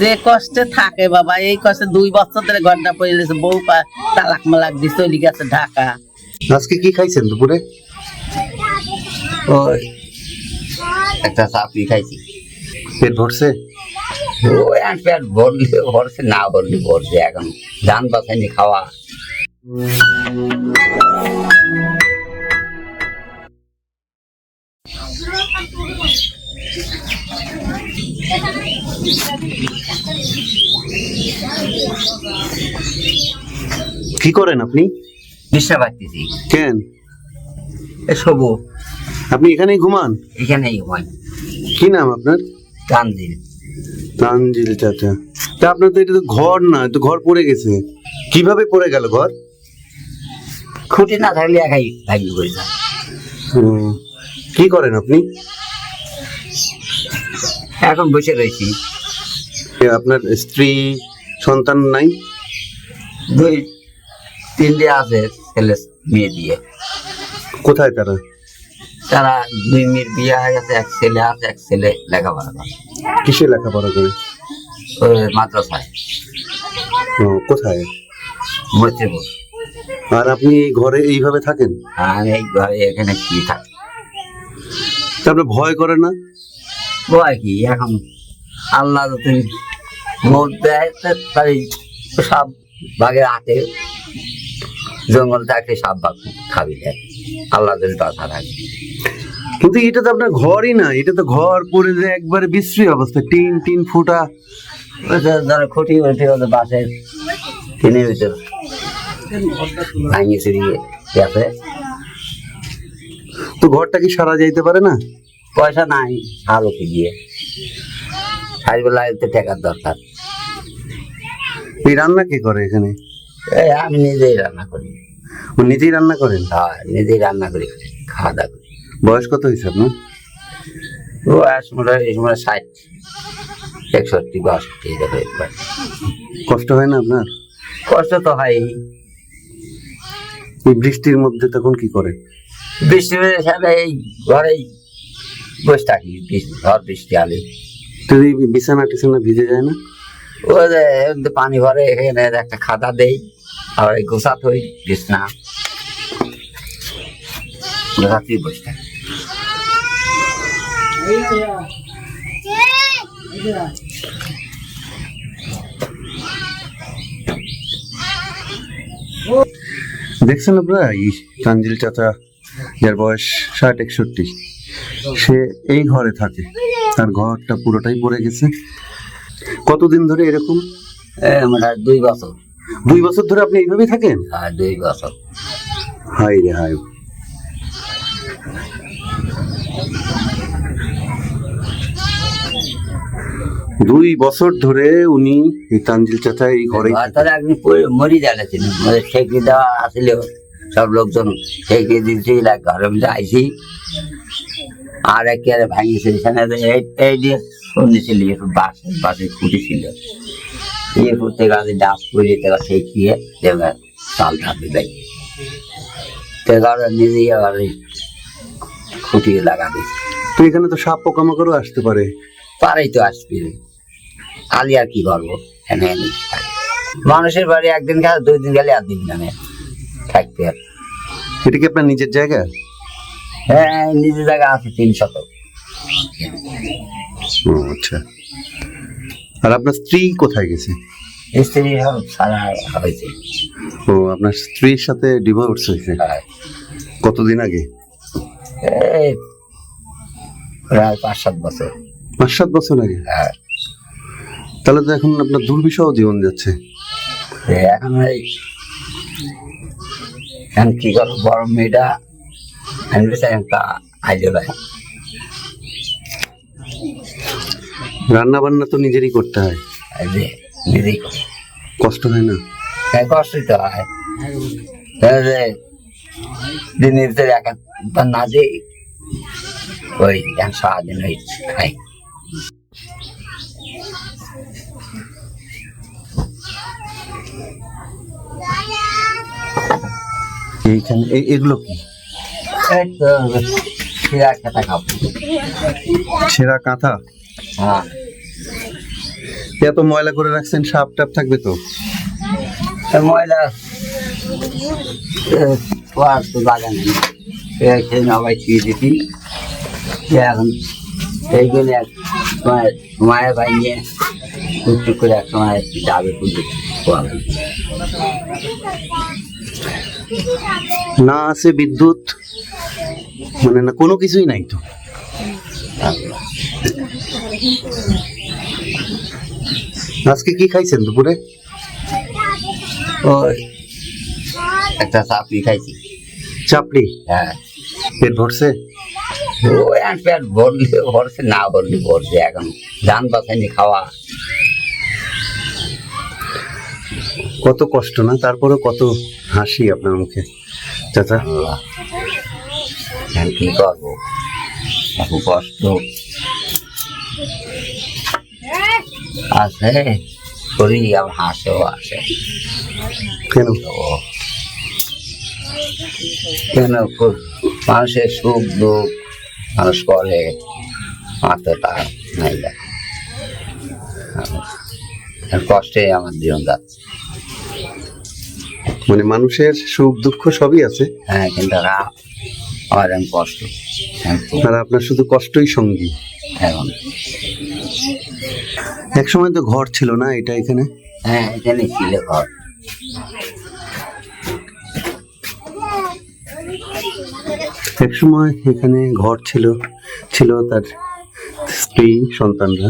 যে কষ্টে থাকে বাবা এই কষ্টে দুই বছর ধরে ঘরটা পড়ে গেছে বউ পা তালাক মালাক দিয়ে চলে গেছে ঢাকা। আজকে কি খাইছেন দুপুরে? ওই একটা চাপড়ি খাইছি। পেট ভরছে? ওই এক পেট ভরলে ভরছে না ভরলে ভরছে এখন। ধান বাছাইনি খাওয়া। কি করেন আপনি? বিশ্রাম পাচ্ছি কেন? এসবও আপনি এখানেই ঘুমান? এখানেই হয় কি নাম আপনার? তানজিল। তানজিল চাচা। তা আপনার তো এটা তো ঘর না তো ঘর পড়ে গেছে। কীভাবে পড়ে গেল ঘর? খুঁটি না থাকলে একাই ভাগ্য করে। কি করেন আপনি? এখন বসে রয়েছি। আপনার স্ত্রী সন্তান নাই? দুই তিনটে আছে ছেলে মেয়ে দিয়ে। কোথায় তারা? তারা দুই মেয়ের বিয়ে হয়ে গেছে এক ছেলে আছে এক ছেলে লেখাপড়া করে। কিসে লেখাপড়া করে? মাদ্রাসায়। ও, কোথায়? মৈত্রীপুর। আর আপনি ঘরে এইভাবে থাকেন? আমি এই ঘরে এখানে কি থাকি? তা আপনার ভয় করে না? কি? এখন আল্লাহ যদি দেয় সব হাতে জঙ্গল থাকলে ভাগ খাবি দেয়। আল্লাহ যদি বাধা থাকে কিন্তু এটা তো আপনার ঘরই না এটা তো ঘর পড়ে যে একবারে বিশ্রী অবস্থা টিন টিন ফুটা। ধরো খুঁটি উঠে ওদের বাসের কিনে ভিতর ভাঙিয়ে চুরিয়ে গেছে। তো ঘরটা কি সারা যাইতে পারে না? পয়সা নাই আলোকে গিয়ে। সাজবেলা তো টাকার দরকার। এই রান্না কে করে এখানে? এই আমি নিজেই রান্না করি। ও নিজেই রান্না করেন? হ্যাঁ নিজেই রান্না করি খাওয়া দাওয়া করি। বয়স কত হয়েছে আপনার? ও এক সময় এই সময় ষাট একষট্টি বাষট্টি এরকম। কষ্ট হয় না আপনার? কষ্ট তো হয়। এই বৃষ্টির মধ্যে তখন কি করে? বৃষ্টি সাথে এই ঘরেই বসে থাকি বৃষ্টি ঝড় বৃষ্টি আলে তো এই বিছানা টিছানা ভিজে যায় না ও যে এমনি পানি ভরে এখানে একটা খাতা দেই আর এই গোসা থই বিছনা গোসাতেই বসে থাকি দেখছেন আপনারা এই কাঞ্জিল চাচা যার বয়স ষাট একষট্টি। সে এই ঘরে থাকে। তার ঘরটা পুরোটাই পড়ে গেছে। কতদিন ধরে এরকম? মানে দুই বছর। দুই বছর ধরে আপনি এইভাবেই থাকেন? আর দুই বছর। হাই রে হাই দুই বছর ধরে উনি এই তানজিল চাচা এই। তাহলে একদিন মরি মানে ঠেকি দেওয়া আসছিল সব লোকজন ঠেকি দিয়েছিল ঘরের মধ্যে আইসি আর একে ভাঙিয়েছে এখানে এই দিয়ে শুনেছিল বাস বাসে ফুটেছিল এই ফুটতে গাছে ডাব করে তারা ঠেকিয়ে দেবে চাল থাকবে দেয় তো ঘরে আবার এই খুঁটিয়ে লাগাবে। তো এখানে তো সাপ পোকামাকড়ও আসতে পারে। পারেই তো আসবে। আলি আর কি করব? মানুষের বাড়ি একদিন গেলে দুই দিন গেলে আর দিন জানে থাকতে আর। এটা কি আপনার নিজের জায়গা? হ্যাঁ নিজের জায়গা আছে তিন শত ও আচ্ছা। আর আপনার স্ত্রী কোথায় গেছে? স্ত্রী সারা হয়েছে। ও আপনার স্ত্রীর সাথে ডিভোর্স হয়েছে? হ্যাঁ। কতদিন আগে? এই প্রায় পাঁচ সাত বছর। পাঁচ সাত বছর আগে? হ্যাঁ। তাহলে তো এখন আপনার দুর্বিষহ জীবন যাচ্ছে। এখন এই এখন কি করব বড় মেয়েটা আমি তা আইলে ভাই রান্না বান্না তো নিজেরই করতে হয়। নিজেই করি। কষ্ট হয় না? হ্যাঁ কষ্টই তো হয়। যে দিনের ভিতরে এক না যে ওই এখন সারাদিন ওই খাই। এইখানে এই- এগুলো কি? এই সেরা কাঁথা হ্যাঁ। এত ময়লা করে রাখছেন সাপ টাপ থাকবে তো? ময়লা আর তো নেই সেই সবাই ছুঁয়ে দিতি এখন এইগুলো এক সময় মায়ের ভাই নিয়ে টুকটুক করে এক সময় যাবে পুজো না আছে বিদ্যুৎ মানে না কোনো কিছুই নাই তো। আজকে কি খাইছেন দুপুরে? একটা চাপড়ি খাইছি। চাপড়ি? হ্যাঁ। পেট ভরছে? এক পেট ভরলে ভরছে না ভরলে ভরছে এখন। ধান বাছাইনি খাওয়া। কত কষ্ট না? তারপরে কত হাসি আপনার মুখে। চাচা। এখন কি করব? এত কষ্ট। আছে করি আবার হাসেও আসে। কেন? কেন? মানুষের সুখ দুঃখ মানুষ করে তার নাই। কষ্টে আমার জীবন যাচ্ছে মানে মানুষের সুখ দুঃখ সবই আছে। হ্যাঁ কিন্তু আমার এখন কষ্ট। আর আপনার শুধু কষ্টই সঙ্গী। এখন। এক সময় তো ঘর ছিল না এটা এখানে? হ্যাঁ এখানে ছিল ঘর। এক সময় এখানে ঘর ছিল ছিল তার স্ত্রী সন্তানরা।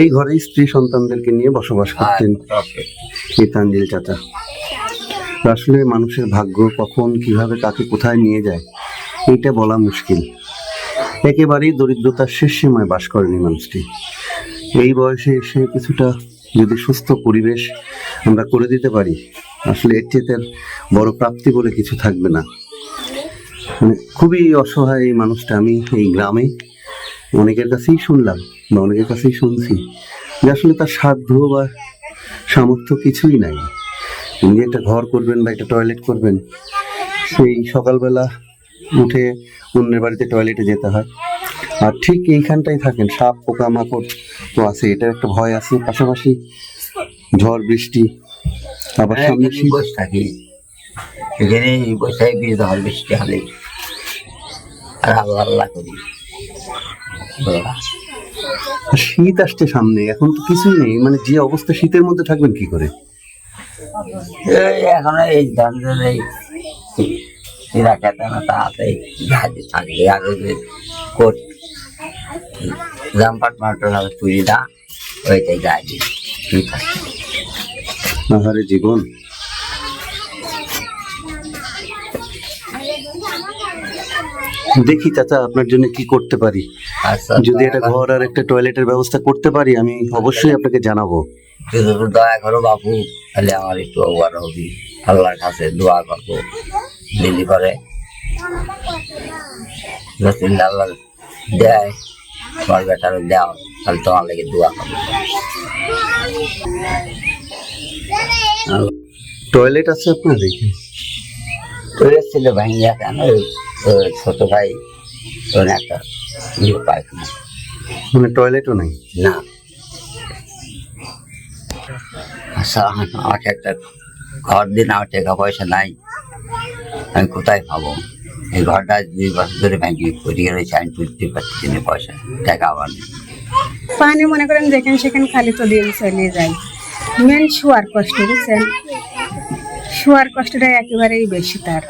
এই ঘরেই স্ত্রী সন্তানদেরকে নিয়ে বসবাস আর করতেন এই তানজিল চাচা। আসলে মানুষের ভাগ্য কখন কীভাবে কাকে কোথায় নিয়ে যায় এটা বলা মুশকিল। একেবারেই দরিদ্রতার শেষ সীমায় বাস করেনি মানুষটি। এই বয়সে এসে কিছুটা যদি সুস্থ পরিবেশ আমরা করে দিতে পারি, আসলে এর চেয়ে তার বড় প্রাপ্তি বলে কিছু থাকবে না। মানে খুবই অসহায় এই মানুষটা আমি এই গ্রামে অনেকের কাছেই শুনলাম বা অনেকের কাছেই শুনছি যে আসলে তার সাধ্য বা সামর্থ্য কিছুই নাই। উনি একটা ঘর করবেন বা একটা টয়লেট করবেন সেই সকালবেলা উঠে অন্যের বাড়িতে টয়লেটে যেতে হয়। আর ঠিক এইখানটাই থাকেন সাপ পোকা মাকড় তো আছে এটার একটা ভয় আছে। পাশাপাশি ঝড় বৃষ্টি আবার হ্যাঁ, সামনে শীত বসে এখানে ঝড় বৃষ্টি হলে। আর আল্লাহ আল্লাহ করি শীত আসছে সামনে এখন তো কিছুই নেই। মানে যে অবস্থা শীতের মধ্যে থাকবেন কি করে? এখন এই ধরনের এই এরা খেতে না, তাতে জাহাজে থাকবে আর ওই কোট, জাম্পাট মাটার হবে চুরিটা ওইটাই গাড়ি। ঠিক আছে জীবন। দেখি চাচা আপনার জন্য কি করতে পারি? আচ্ছা যদি একটা ঘর আর একটা টয়লেটের ব্যবস্থা করতে পারি আমি অবশ্যই আপনাকে জানাব। দয়া করো বাপু তাহলে আমার একটু অবহার হবি। আল্লাহর কাছে দোয়া করব। দিলি করে। আল্লাহ দেয় তোমার বেটারও দেও তাহলে তোমার লেগে দোয়া করব। টয়লেট আছে আপনার? এখানে টয়লেট ছিল ভাঙিয়া কেন? ছোট ভাই ওর একটা ইয়ে পায়খানা মানে টয়লেটও নাই? না। আচ্ছা আমাকে একটা ঘর দিন আমার টাকা পয়সা নাই। আমি কোথায় পাবো? এই ঘরটা দুই বছর ধরে ব্যাংকে করিয়ে রয়েছে আমি তুলতে পারছি না পয়সা টাকা আবার নেই। পানি মনে করেন যেখানে সেখানে খালি তো দিন চলে যায়। মেন শোয়ার কষ্ট বুঝছেন? শোয়ার কষ্টটা একেবারেই বেশি তার।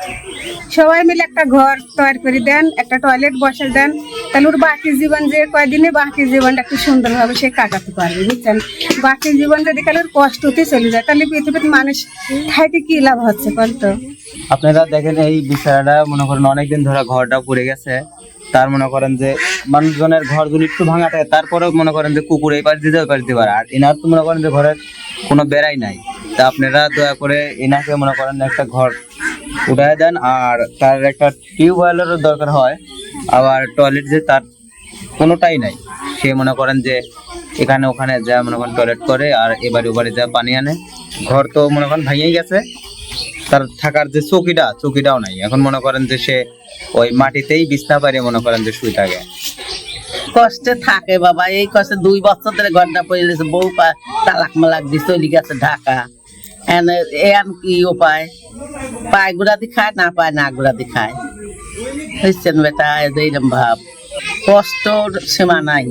সবাই মিলে একটা ঘর তৈরি করে দেন, একটা টয়লেট বসে দেন। তাহলে ওর বাকি জীবন যে কয়দিনে বাকি জীবনটা একটু সুন্দরভাবে সে কাটাতে পারবে, বুঝছেন? বাকি জীবন যদি কালে ওর কষ্টতে চলে যায়, তাহলে পৃথিবীতে মানুষ থাকে কি লাভ হচ্ছে বলতো? আপনারা দেখেন এই বিছানাটা মনে করেন অনেকদিন ধরে ঘরটা পড়ে গেছে। তার মনে করেন যে মানুষজনের ঘর যদি একটু ভাঙা থাকে, তারপরেও মনে করেন যে কুকুর এই পাশ দিতে ওই পাশ পারে আর এনার তো মনে করেন যে ঘরের কোনো বেড়াই নাই। তা আপনারা দয়া করে এনাকে মনে করেন একটা ঘর উঠায় দেন আর তার একটা টিউবওয়েলেরও দরকার হয়। আবার টয়লেট যে তার কোনোটাই নাই। সে মনে করেন যে এখানে ওখানে যা মনে করেন টয়লেট করে আর এবারে ওবারে যা পানি আনে। ঘর তো মনে করেন ভাঙেই গেছে। তার থাকার যে চৌকিটা, চৌকিটাও নাই। এখন মনে করেন যে সে ওই মাটিতেই বিছনা পারে মনে করেন যে শুয়ে থাকে। কষ্টে থাকে বাবা। এই কষ্টে দুই বছর ধরে ঘরটা পড়ে গেছে বউ পা- তালাক মালাক দিয়ে চলে গেছে ঢাকা। এনে এন কি উপায়? পায় গুড়া দি খায়, না পায় না গুড়া দি খায়। বুঝছেন বেটা এইরকম ভাব। কষ্টর সীমা নাই।